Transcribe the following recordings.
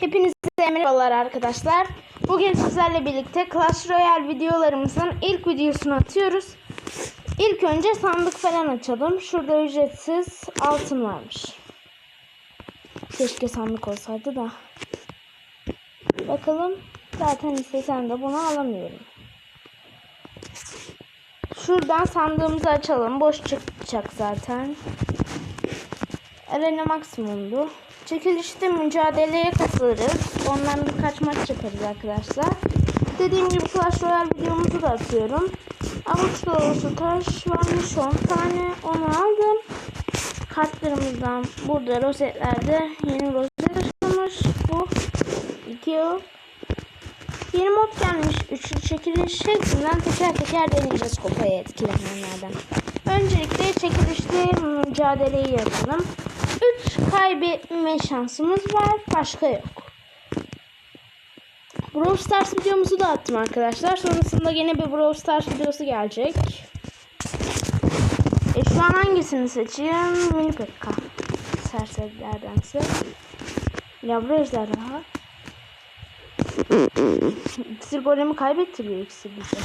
Hepinize merhabalar arkadaşlar. Bugün sizlerle birlikte Clash Royale videolarımızın ilk videosunu atıyoruz. İlk önce sandık falan açalım. Şurada ücretsiz altın varmış. Keşke sandık olsaydı da. Bakalım. Zaten istesem de bunu alamıyorum. Şuradan sandığımızı açalım. Boş çıkacak zaten. Arena maksimumdu. Çekilişte mücadeleye katılırız. Ondan birkaç maç yaparız arkadaşlar. Dediğim gibi Clash Royale videomuzu da atıyorum. Avuç dolusu taş varmış 10 tane. Onu aldım. Kartlarımızdan burada rozetlerde yeni rozet açılmış. Bu video. Yeni mod gelmiş. Üçlü çekiliş hepsinden teker teker deneyeceğiz kupayı etkileyenlerden. Öncelikle çekilişte mücadeleyi yapalım. 3 kaybetme şansımız var. Başka yok. Brawl Stars videomuzu da attım arkadaşlar. Sonrasında yine bir Brawl Stars videosu gelecek. E şu an hangisini seçeyim? Mini Pekka. Serserilerdense. Yavru ejderha. İksir golemi kaybettiriyor iksir bize.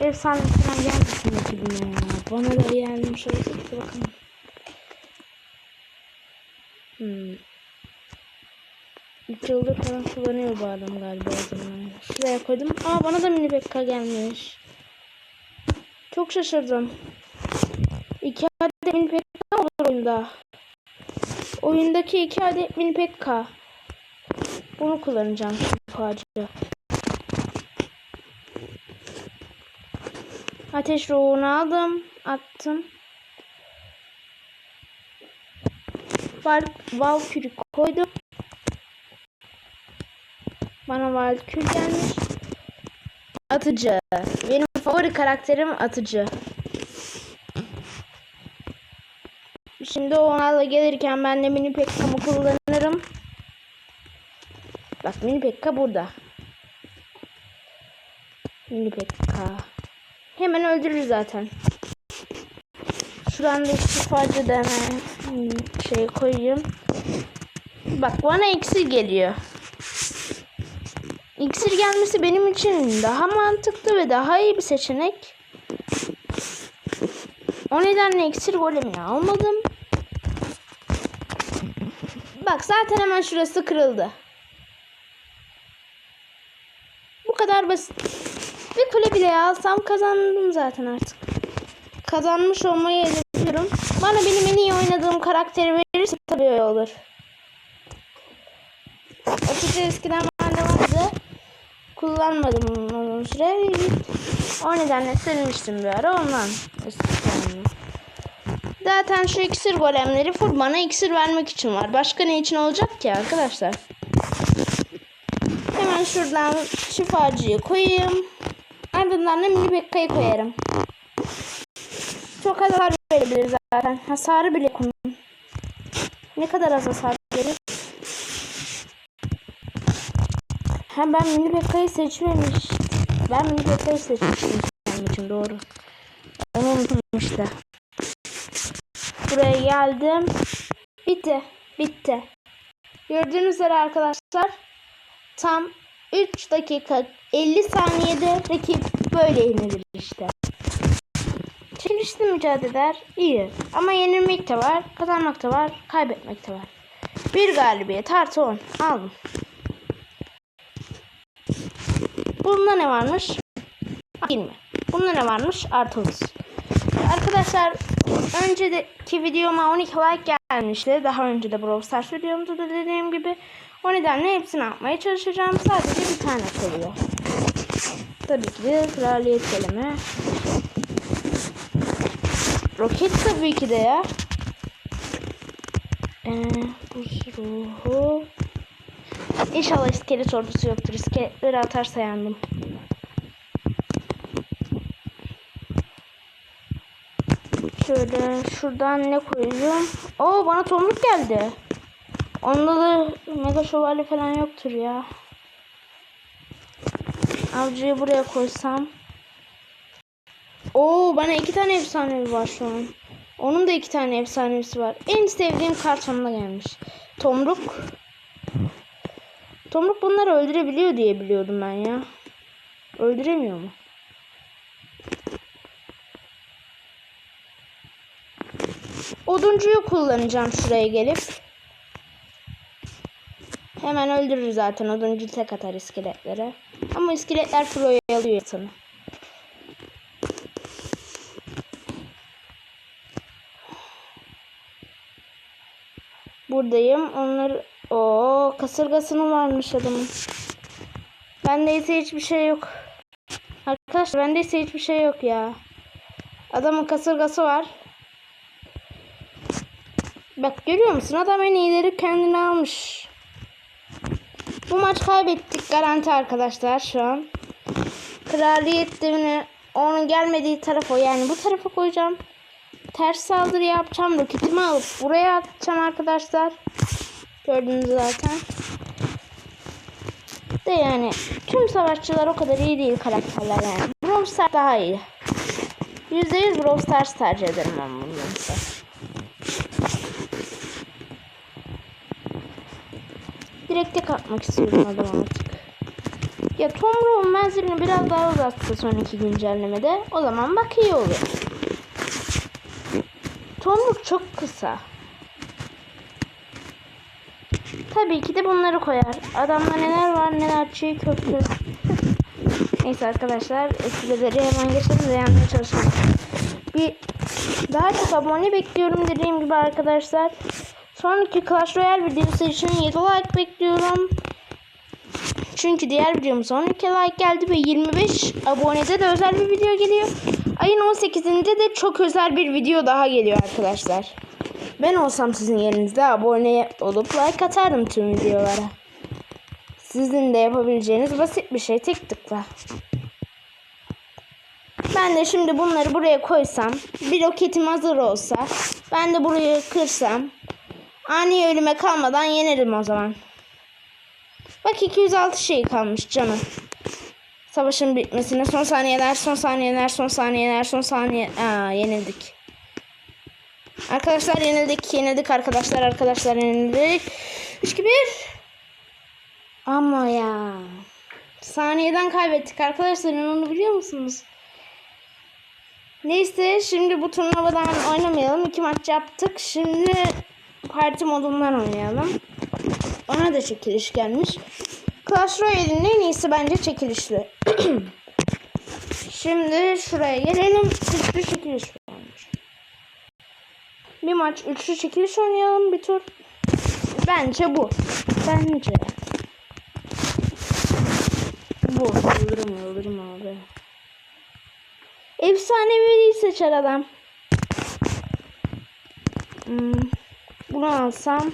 Efsane falan gelmesin ekibime ya. Bana da gelmiş olsaydı bakalım. Hmm. 3 yıldır falan kullanıyor bu adam galiba o zaman. Şuraya koydum. Aa bana da mini pekka gelmiş. Çok şaşırdım. İki adet mini pekka olur oyunda. Oyundaki iki adet mini pekka. Bunu kullanacağım şifacı. Ateş ruhunu aldım. Attım. Val Valkür'ü koydum. Bana Valkür gelmiş. Atıcı. Benim favori karakterim atıcı. Şimdi onlarla gelirken ben de mini pekkamı kullanırım. Bak mini pekka burada. Mini pekka. Hemen öldürür zaten. Şuradan da şifacı deme şey koyayım. Bak bana iksir geliyor. İksir gelmesi benim için daha mantıklı ve daha iyi bir seçenek. O nedenle iksir golemini almadım. Bak zaten hemen şurası kırıldı. Bu kadar basit. Bir kule bile alsam kazandım zaten artık. Kazanmış olmayı hedefliyorum. Bana benim en iyi oynadığım karakteri verirse tabii olur. Atıcı eskiden bende vardı. Kullanmadım uzun süre. O nedenle silmiştim bir ara ondan. Zaten şu iksir golemleri full bana iksir vermek için var. Başka ne için olacak ki arkadaşlar? Hemen şuradan şifacıyı koyayım. Ardından da mini bekkayı koyarım. Çok az hasar verebilir zaten. Hasarı bile konu. Ne kadar az hasar verir? Ha ben mini bekkayı seçmemiş. Ben mini bekkayı seçmiştim benim için doğru. Onu unuttum işte. Buraya geldim. Bitti. Bitti. Gördüğünüz üzere arkadaşlar tam 3 dakika 50 saniyede rakip böyle yenilir işte. Çelişti mücadeleler iyi ama yenilmek de var, kazanmak da var, kaybetmek de var. Bir galibiyet artı 10 aldım. Bunda ne varmış? 20. Bunda ne varmış? Artı 30. Arkadaşlar önceki videoma 12 like gelmişti. Daha önce de Brawl Stars videomda da dediğim gibi. O nedenle hepsini atmaya çalışacağım. Sadece bir tane kalıyor. Tabii ki de kraliyet kelime. Roket tabii ki de ya. Ee, buz ruhu. İnşallah iskelet ordusu yoktur. İskeletleri atarsa yandım. Şöyle şuradan ne koyacağım? Oo bana tomruk geldi. Onda da mega şövalye falan yoktur ya. Avcıyı buraya koysam. Oo bana iki tane efsanevi var şu an. Onun da iki tane efsanevisi var. En sevdiğim kart sonuna gelmiş. Tomruk. Tomruk bunları öldürebiliyor diye biliyordum ben ya. Öldüremiyor mu? Oduncuyu kullanacağım şuraya gelip. Hemen öldürür zaten oduncu tek atar iskeletlere. Ama iskeletler pro'yu alıyor sana. Buradayım. Onlar o kasırgasının varmış adamın. Bende ise hiçbir şey yok. Arkadaşlar bende ise hiçbir şey yok ya. Adamın kasırgası var. Bak görüyor musun? Adam en iyileri kendine almış. Bu maç kaybettik garanti arkadaşlar şu an. Kraliyet devini onun gelmediği tarafa yani bu tarafa koyacağım. Ters saldırı yapacağım. Roketimi alıp buraya atacağım arkadaşlar. Gördünüz zaten. De yani tüm savaşçılar o kadar iyi değil karakterler yani. Brawl daha iyi. %100 Brawl Stars tercih ederim ben bundansa. Direkt tek atmak istiyorum adama artık. Ya Tomrow'un menzilini biraz daha uzatsa son iki güncellemede o zaman bak iyi olur. Tomruk çok kısa. Tabii ki de bunları koyar. Adamda neler var neler çiğ köfte. Neyse arkadaşlar eskileri hemen geçelim de yanmaya çalışalım. Bir daha çok abone bekliyorum dediğim gibi arkadaşlar. Sonraki Clash Royale videosu için 7 like bekliyorum. Çünkü diğer videomuz 12 like geldi ve 25 abonede de özel bir video geliyor. Ayın 18'inde de çok özel bir video daha geliyor arkadaşlar. Ben olsam sizin yerinizde abone olup like atardım tüm videolara. Sizin de yapabileceğiniz basit bir şey tek tıkla. Ben de şimdi bunları buraya koysam, bir roketim hazır olsa, ben de burayı kırsam, ani ölüme kalmadan yenerim o zaman. Bak 206 şey kalmış canım. Savaşın bitmesine son saniyeler, son saniyeler, son saniyeler, son saniye. Aa yenildik. Arkadaşlar yenildik, yenildik arkadaşlar, arkadaşlar yenildik. 3 2 1. Ama ya. Saniyeden kaybettik arkadaşlar onu biliyor musunuz? Neyse şimdi bu turnuvadan oynamayalım. İki maç yaptık. Şimdi parti modundan oynayalım. Ona da çekiliş gelmiş. Clash Royale'in en iyisi bence çekilişli. Şimdi şuraya gelelim. Üçlü çekiliş varmış. Bir maç üçlü çekiliş oynayalım bir tur. Bence bu. Bence. Bu. Yıldırım yıldırım abi. Efsanevi seçer adam. Hmm. Bunu alsam.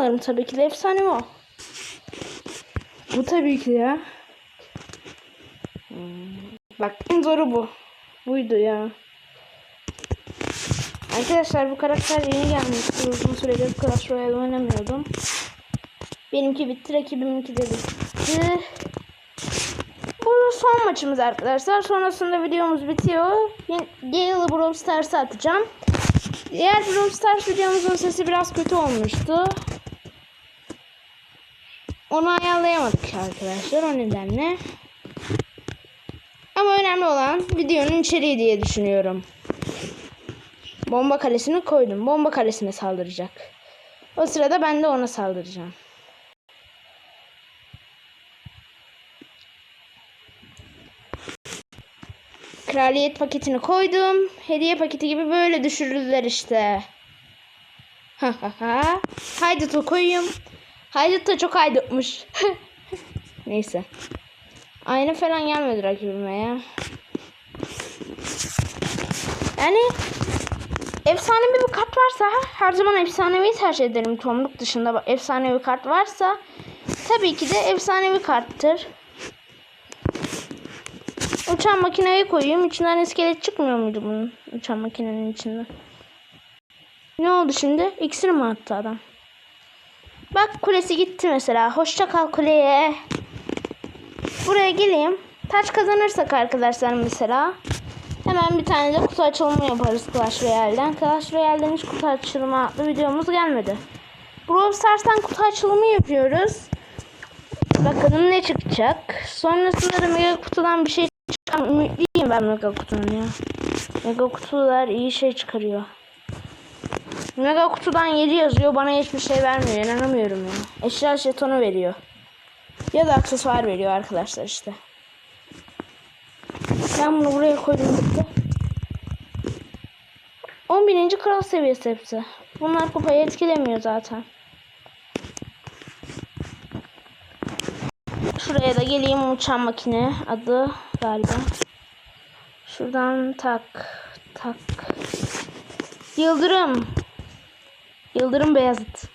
Alırım tabii ki de. Efsane o. Bu tabii ki ya. Bak en zoru bu. Buydu ya. Arkadaşlar bu karakter yeni gelmişti. Uzun süredir Clash Royale oynamıyordum. Benimki bitti. Rakibiminki de bitti. Bu son maçımız arkadaşlar. Sonrasında videomuz bitiyor. Gale'ı Brawl Stars'a atacağım. Diğer Brawl Stars videomuzun sesi biraz kötü olmuştu. Onu ayarlayamadık arkadaşlar o nedenle. Ama önemli olan videonun içeriği diye düşünüyorum. Bomba kalesini koydum. Bomba kalesine saldıracak. O sırada ben de ona saldıracağım. Kraliyet paketini koydum. Hediye paketi gibi böyle düşürürler işte. Ha ha ha. Haydut'u koyayım. Haydut da çok haydutmuş. Neyse. Ayna falan gelmedi rakibime ya. Yani efsanevi bir kart varsa her zaman efsanevi tercih ederim. Tomluk dışında efsanevi kart varsa tabii ki de efsanevi karttır. Uçan makineyi koyayım. İçinden iskelet çıkmıyor muydu bunun? Uçan makinenin içinde. Ne oldu şimdi? İksir mi attı adam? Bak kulesi gitti mesela. Hoşça kal kuleye. Buraya geleyim. Taç kazanırsak arkadaşlar mesela. Hemen bir tane de kutu açılımı yaparız Clash Royale'den. Clash Royale'den hiç kutu açılımı adlı videomuz gelmedi. Brawl Stars'tan kutu açılımı yapıyoruz. Bakalım ne çıkacak. Sonrasında da mega kutudan bir şey çıkar. Ümitliyim ben mega kutunun ya. Mega kutular iyi şey çıkarıyor. Mega kutudan 7 yazıyor. Bana hiçbir şey vermiyor. İnanamıyorum ya. Eşya jetonu veriyor. Ya da aksesuar veriyor arkadaşlar işte. Ben bunu buraya koydum bitti. 11. kral seviyesi hepsi. Bunlar kupayı etkilemiyor zaten. Şuraya da geleyim uçan makine adı galiba. Şuradan tak tak. Yıldırım. Yıldırım Beyazıt.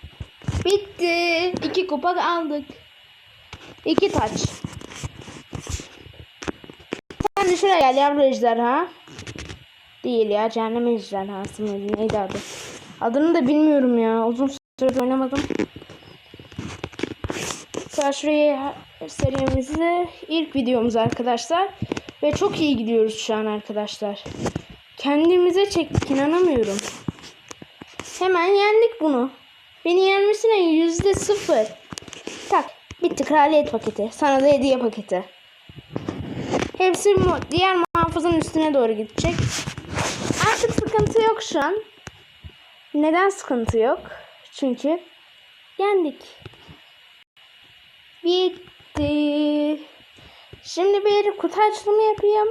Bitti. İki kupa aldık. İki taç. Sen de şuraya gel yavru ejderha. Değil ya cehennem ejderhası mıydı neydi adı? Adını da bilmiyorum ya. Uzun süredir oynamadım. Clash Royale serimizde ilk videomuz arkadaşlar. Ve çok iyi gidiyoruz şu an arkadaşlar. Kendimize çektik inanamıyorum. Hemen yendik bunu. Beni yenmesine yüzde sıfır. Tak bitti kraliyet paketi. Sana da hediye paketi. Hepsi mu- diğer muhafızın üstüne doğru gidecek. Artık sıkıntı yok şu an. Neden sıkıntı yok? Çünkü yendik. Bitti. Şimdi bir kutu açılımı yapayım.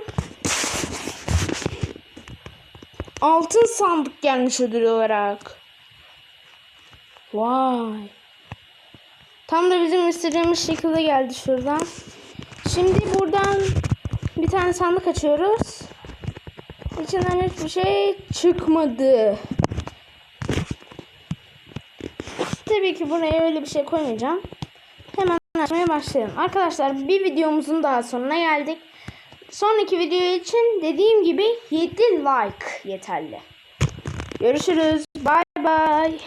Altın sandık gelmiş ödül olarak. Vay. Tam da bizim istediğimiz şekilde geldi şuradan. Şimdi buradan bir tane sandık açıyoruz. İçinden hiçbir şey çıkmadı. Tabii ki buraya öyle bir şey koymayacağım. Hemen açmaya başlayalım. Arkadaşlar bir videomuzun daha sonuna geldik. Sonraki video için dediğim gibi 7 like yeterli. Görüşürüz. Bay bay.